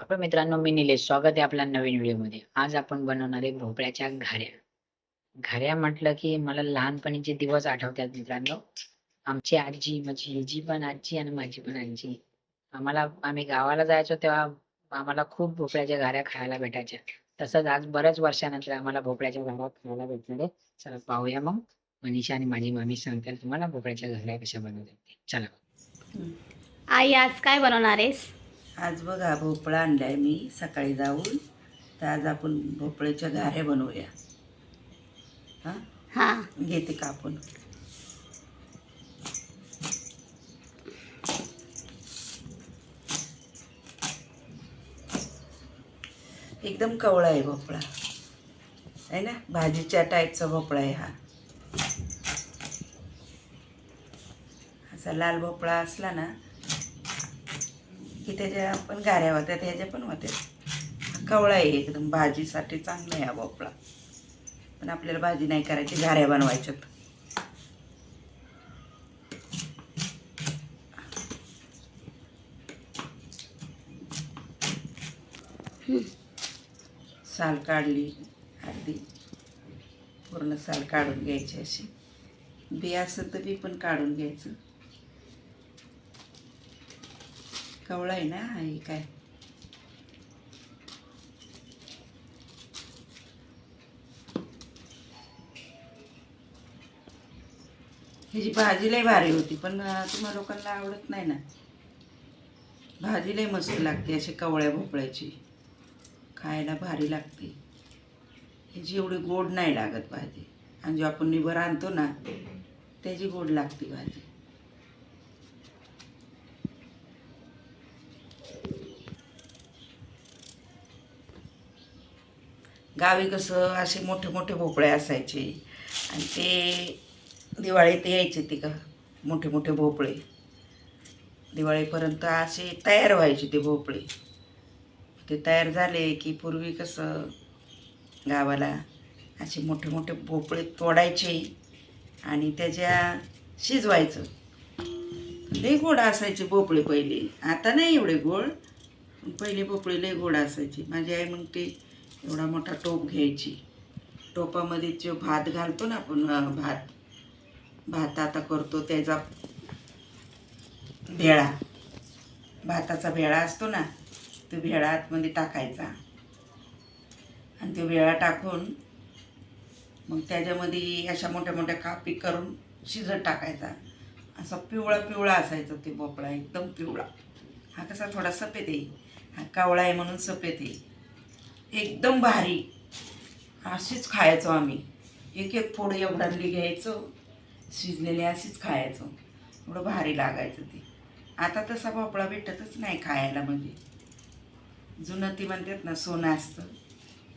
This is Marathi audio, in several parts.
आपण मित्रांनो मी निलेश स्वागत आहे आपल्या नवीन व्हिडिओमध्ये. आज आपण बनवणार आहे भोपळ्याच्या घाऱ्या. घाऱ्या म्हटलं की मला लहानपणीचे दिवस आठवतात मित्रांनो. आमची आजी माझी हिजी पण आजी आणि माझी पण आजी. आम्हाला आम्ही गावाला जायचो तेव्हा आम्हाला खूप भोपळ्याच्या घाऱ्या खायला भेटायच्या. तसंच आज बऱ्याच वर्षानंतर आम्हाला भोपळ्याच्या घाऱ्या खायला भेटणार आहे. चला पाहूया मग. मनीषा आणि माझी मामी सांगतात तुम्हाला भोपळ्याच्या घाऱ्या कशा बनवतात चला. आई आज काय बनवणार आहेस? आज बघा भोपळा आणलाय मी सकाळी जाऊन. तर आज आपण भोपळ्याच्या घाऱ्या बनवूया. हां? हां. घेते कापून एकदम कवळा आहे भोपळा. आहे ना? भाजीच्या टाईपचा भोपळा आहे हा. असा लाल भोपळा असला ना की त्याच्या पण गाऱ्या होत्या ह्याच्या पण होत्या. कवळा आहे एकदम भाजीसाठी चांगला आहे हा भोपळा. पण आपल्याला भाजी नाही करायची गाऱ्या बनवायच्यात. साल काढली अर्धी. पूर्ण साल काढून घ्यायची अशी. बी असेल तर बी पण काढून घ्यायचं. कवळा आहे ना हे काय ह्याची भाजी लई भारी होती पण तुम्हा लोकांना आवडत नाही ना. भाजी लई मस्त लागते अशी कवळ्या भोपळ्याची. खायला भारी लागते. ह्याची एवढी गोड नाही लागत भाजी. आणि जो आपण निभर आणतो ना त्याची गोड लागते भाजी. गावी कसं असे मोठे मोठे भोपळे असायचे. आणि ते दिवाळीत यायचे ते का मोठे मोठे भोपळे. दिवाळीपर्यंत असे तयार व्हायचे ते भोपळे. ते तयार झाले की पूर्वी कसं गावाला असे मोठे मोठे भोपळे तोडायचे आणि त्याच्या शिजवायचं. लय गोड असायचे भोपळे पहिले. आता नाही एवढे गोड पहिले भोपळे लय गोड असायचे. माझी आई मग ते एवढा मोठा टोप घ्यायची. टोपामध्ये जो भात घालतो ना आपण भात. भात आता करतो त्याचा भेळा. भाताचा भेळा असतो ना तो भेळा आतमध्ये टाकायचा. आणि तो भेळा टाकून मग त्याच्यामध्ये अशा मोठ्या मोठ्या कापी करून शिजत टाकायचा. असा पिवळा पिवळा असायचा ते भोपळा एकदम पिवळा. हा कसा थोडा सफेद आहे. हा कावळा आहे म्हणून सफेद आहे. एकदम भारी. अशीच खायचो आम्ही. एक एक फोड एवढाली घ्यायचो. शिजलेले अशीच खायचो. एवढं भारी लागायचं ते. आता तसा भोपळा भेटतच नाही खायला म्हणजे. जुनं ती म्हणतात ना सोनं असतं.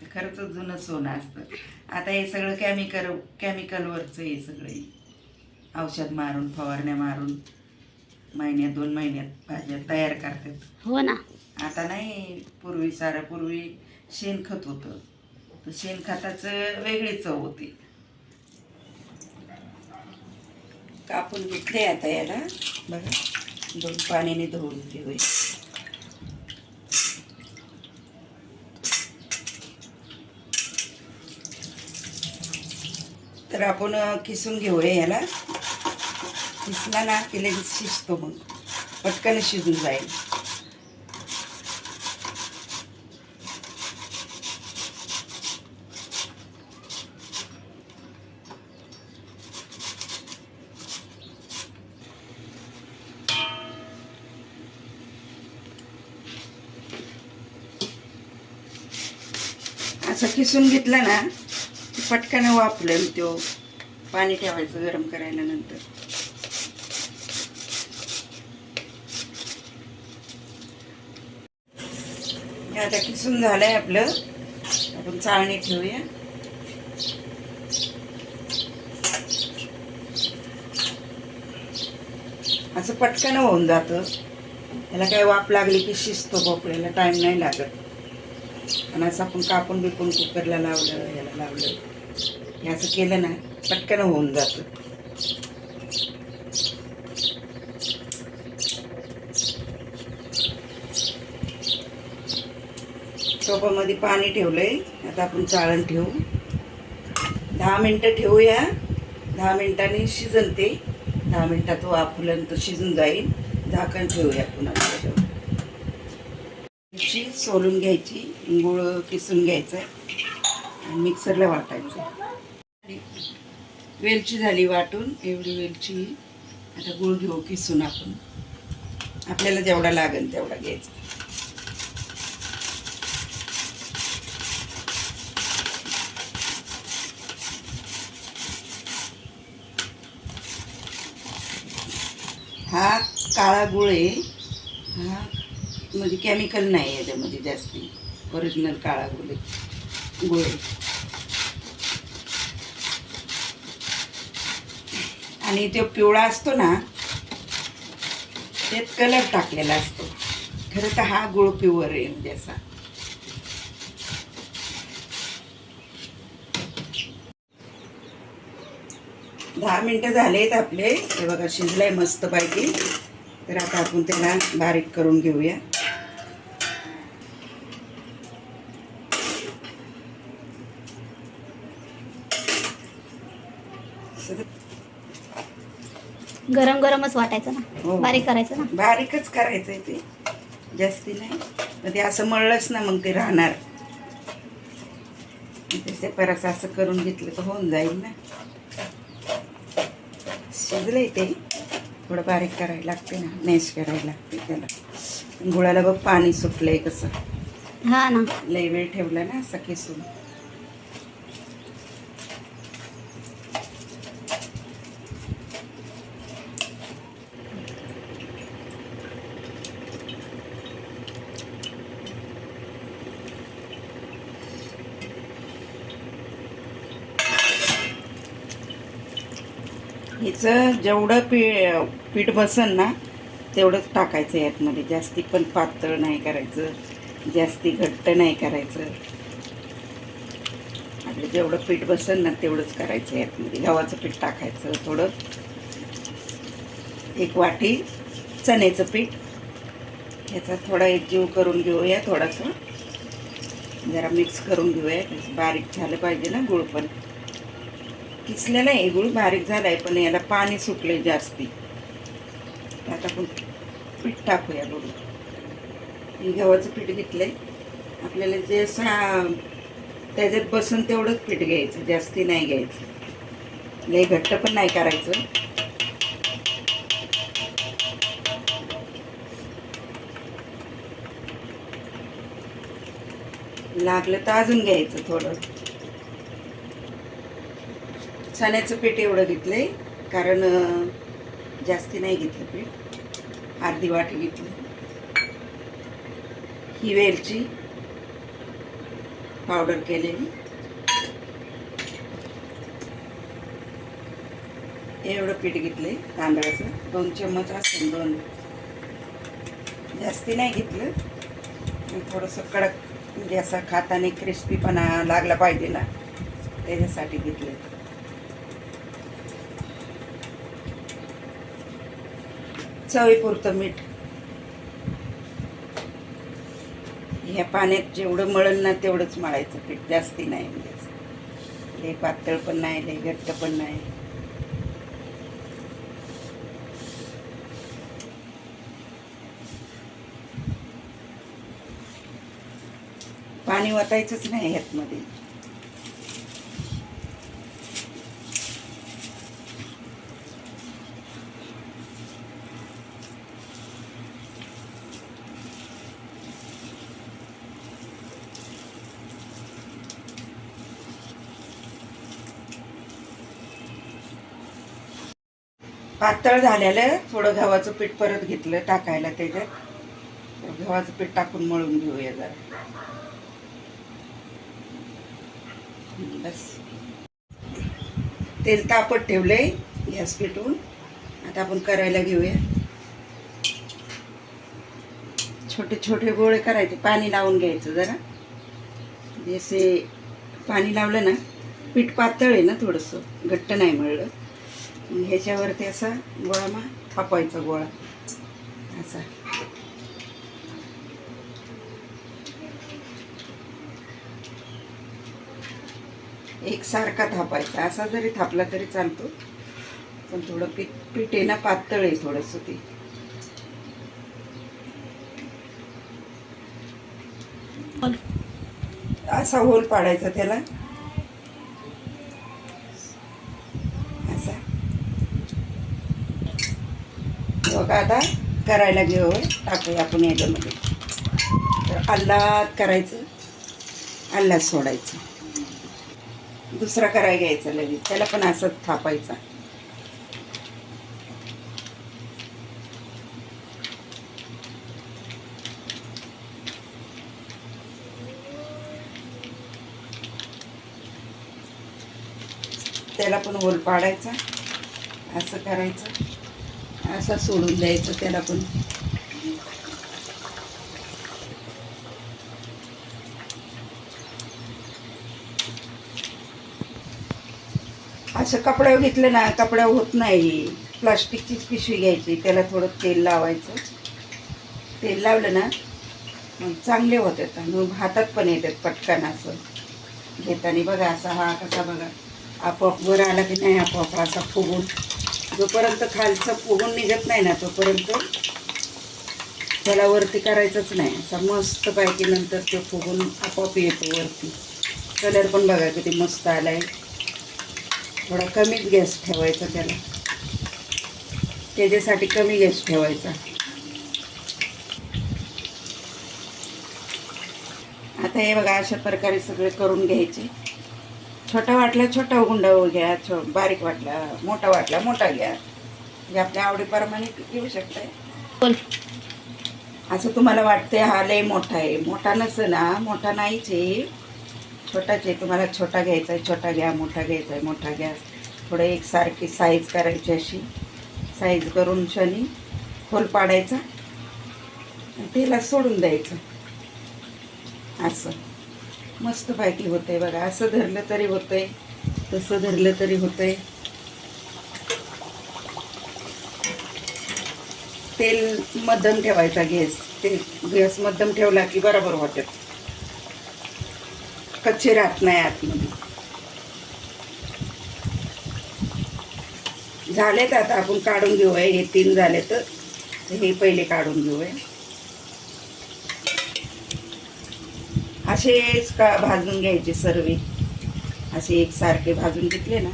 ते खरंच जुनं सोनं असतं. आता हे सगळं केमिकल केमिकलवरचं हे सगळे. औषध मारून फवारण्या मारून महिन्यात दोन महिन्यात भाज्या तयार करतात. हो ना. आता नाही पूर्वी सारं पूर्वी शेणखत होतं. तर शेणखताचं वेगळी चव होती. कापून घेतले आता याला. बघा दोन पाण्याने धुवून घेऊया. तर आपण किसून घेऊया याला. किसला ना केले शिजतो मग. पटकन शिजून जाईल. असं किसून घेतलं ना पटकन वापरेल तो पाणी ठेवायचं गरम करायला नंतर. आता किसून झालंय आपलं. आपण चाळणी ठेवूया. असं पटकन होऊन जातं. त्याला काय वाफ लागली की शिजतो भोपळ्याला टाईम नाही लागत. आणि असं आपण कापून बिपून कुकरला लावलं ह्याला लावलं. हे असं केलं ना पटकन होऊन जातं. टोपामध्ये पाणी ठेवलंय. आता आपण चाळण ठेवू. दहा मिनटं ठेवूया. दहा मिनिटांनी शिजन ते. दहा मिनटात वाफलं तर शिजून जाईल. झाकण ठेवूया पुन्हा. त्याच्यावर. सोलून घ्यायची गुळ किसून घ्यायचं आणि मिक्सरला वाटायचं. वेलची झाली वाटून एवढी वेलची आता गुळ घेऊ किसून आपण. आपल्याला जेवढा लागेल तेवढा घ्यायचा. हा काळा गुळ आहे. म्हणजे केमिकल नाही आहे याच्यामध्ये जास्ती. ओरिजिनल काळा गुळ गुळ. आणि तो पिवळा असतो ना त्यात कलर टाकलेला असतो. खरं तर हा गुळ प्युअर आहे म्हणजे असा. दहा मिनटं झालेत आपले. हे बघा शिजलंय मस्त पाहिजे तर आता आपण त्याला बारीक करून घेऊया. गरम गरमच वाटायचं हो. ना बारीक करायचं ना. बारीकच करायचं आहे ते. जास्ती नाही. मग ते असं मळलंच ना मग ते राहणार. ते परत असं करून घेतलं तर होऊन जाईल ना. शिजलंय ते. थोडं बारीक करायला लागते ना. मॅश करायला लागते त्याला. गुळाला बघ पाणी सुटलंय कसं. हा ना. लई वेळ ठेवला ना असं किसून. जेवढं पी पीठ बसन ना तेवढंच टाकायचं यातमध्ये. जास्ती पण पातळ नाही करायचं. जास्ती घट्ट नाही करायचं. आपलं जेवढं पीठ बसन ना तेवढंच करायचं यातमध्ये. गव्हाचं पीठ टाकायचं थोडं. एक वाटी चण्याचं पीठ. ह्याचा थोडा एक जीव करून घेऊया थोडासा. जरा मिक्स करून घेऊया. बारीक झालं पाहिजे ना गुळ पण. किसलेला आहे गुळ बारीक झालाय पण याला पाणी सुटले जास्ती. आता आपण पीठ टाकूया बघू. मी गव्हाचं पीठ घेतलंय. आपल्याला जे सा त्याच्यात बसून तेवढंच पीठ घ्यायचं जास्ती नाही घ्यायचं. लई घट्ट पण नाही करायचं. लागलं तर अजून घ्यायचं थोडं. चण्याचं पीठ एवढं घेतलं आहे कारण जास्ती नाही घेतलं पीठ. अर्धी वाटी घेतली. ही वेलची पावडर केलेली. एवढं पीठ घेतलं आहे तांदळाचं. दोन चम्मच असेल दोन. जास्ती नाही घेतलं. थोडंसं कडक म्हणजे असा खाताने क्रिस्पीपणा लागला पाहिजे ना. त्याच्यासाठी घेतलं चवीपुरतं मीठ. ह्या पाण्यात जेवढं मळण ना तेवढंच मळायचं पीठ जास्ती नाही म्हणजे लई पातळ पण नाही लई घट्ट पण नाही. पाणी वाटायचंच नाही ह्यातमध्ये. पातळ झालेलं थोडं गव्हाचं पीठ परत घेतलं टाकायला त्याच्यात. गव्हाचं पीठ टाकून मळून घेऊया जरा. बस. तेल तापत ठेवलंय गॅस पेटवून. आता आपण करायला घेऊया. छोटे छोटे गोळे करायचे पाणी लावून घ्यायचं जरा. जसे पाणी लावलं ना पीठ पातळ आहे ना थोडंसं घट्ट नाही मळलं. ह्याच्यावरती असा गोळा मग थापायचा गोळा. असा. एकसारखा थापायचा. असा जरी थापला तरी चालतो. पण थोडं पीठ पीठ येणं ना पातळ आहे थोडंसं ते. असा होल पाडायचा त्याला. मग आता करायला घेऊ. टाकूया आपण याच्यामध्ये. तर अल्लाद करायचं अल्लाद सोडायचं. दुसरा कराय घ्यायचा लगेच. त्याला पण असंच थापायचा. त्याला पण होल पाडायचा. असं करायचं. असं सोडून द्यायचं त्याला पण. असं कपड्यावर घेतलं ना कपड्यावर होत नाही. प्लास्टिकचीच पिशवी घ्यायची त्याला थोडं तेल लावायचं. तेल लावलं ना मग चांगले होतात मग हातात पण येतात पटकन असं. घेताना बघा असा हा कसा बघा. आपोआप वर आला की नाही आपोआप असा फुगून. जोपर्यंत खालचं फुगून निघत नाही ना तोपर्यंत त्याला वरती करायचंच नाही. असा मस्त पाहिजे नंतर ते फुगून आपोआप येतो वरती. कलर पण बघा किती मस्त आलाय. थोडा कमीच गॅस ठेवायचा त्याला. त्याच्यासाठी कमी गॅस ठेवायचा. आता हे बघा अशा प्रकारे सगळे करून घ्यायचे. छोटा वाटला छोटा गुंडा घ्या छो बारीक वाटला मोठा वाटला मोठा घ्या. म्हणजे आपल्या आवडीप्रमाणे घेऊ शकताय. बोल. असं तुम्हाला वाटते हा लय मोठा आहे. मोठा नसं ना मोठा नाहीच आहे. छोटाच आहे. तुम्हाला छोटा घ्यायचा आहे छोटा घ्या मोठा घ्यायचा आहे मोठा घ्या. थोडं एकसारखी साईज करायची अशी. साईज करून शनी खोल पाडायचा. तेला सोडून द्यायचं. असं. मस्त मस्तपैकी होतंय बघा. असं धरलं तरी होतंय. तसं धरलं तरी होतंय. तेल मध्यम ठेवायचा गॅस. तेल गॅस मध्यम ठेवला की बरोबर होते कच्चे राहत नाही आतमध्ये. झालेत आता आपण काढून घेऊया. हे तीन झाले तर हे पहिले काढून घेऊया. असेच का भाजून घ्यायचे सर्व. असे एकसारखे भाजून घेतले ना.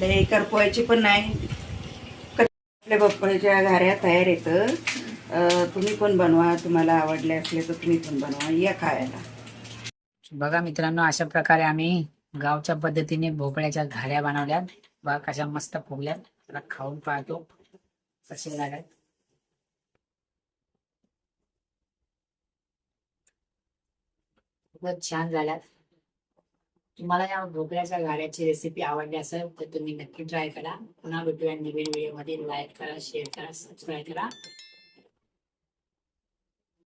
लय करपवायचे पण नाही. आपल्या बप्पाच्या घाऱ्या तयार येतं तुम्ही पण बनवा. तुम्हाला आवडले असले तर तुम्ही पण बनवा. या खायला. बघा मित्रांनो अशा प्रकारे आम्ही गावच्या पद्धतीने भोपळ्याच्या घाऱ्या बनवल्यात. बघा कशा मस्त फुगल्यात. त्याला खाऊन पाहतो. कसे लागत खूपच छान झाल्यात तुम्हाला या ढोकळ्याच्या गाड्याची रेसिपी आवडली असेल तर तुम्ही नक्की ट्राय करा. पुन्हा भेटूया नवीन व्हिडिओमध्ये लाईक करा शेअर करा सबस्क्राईब करा.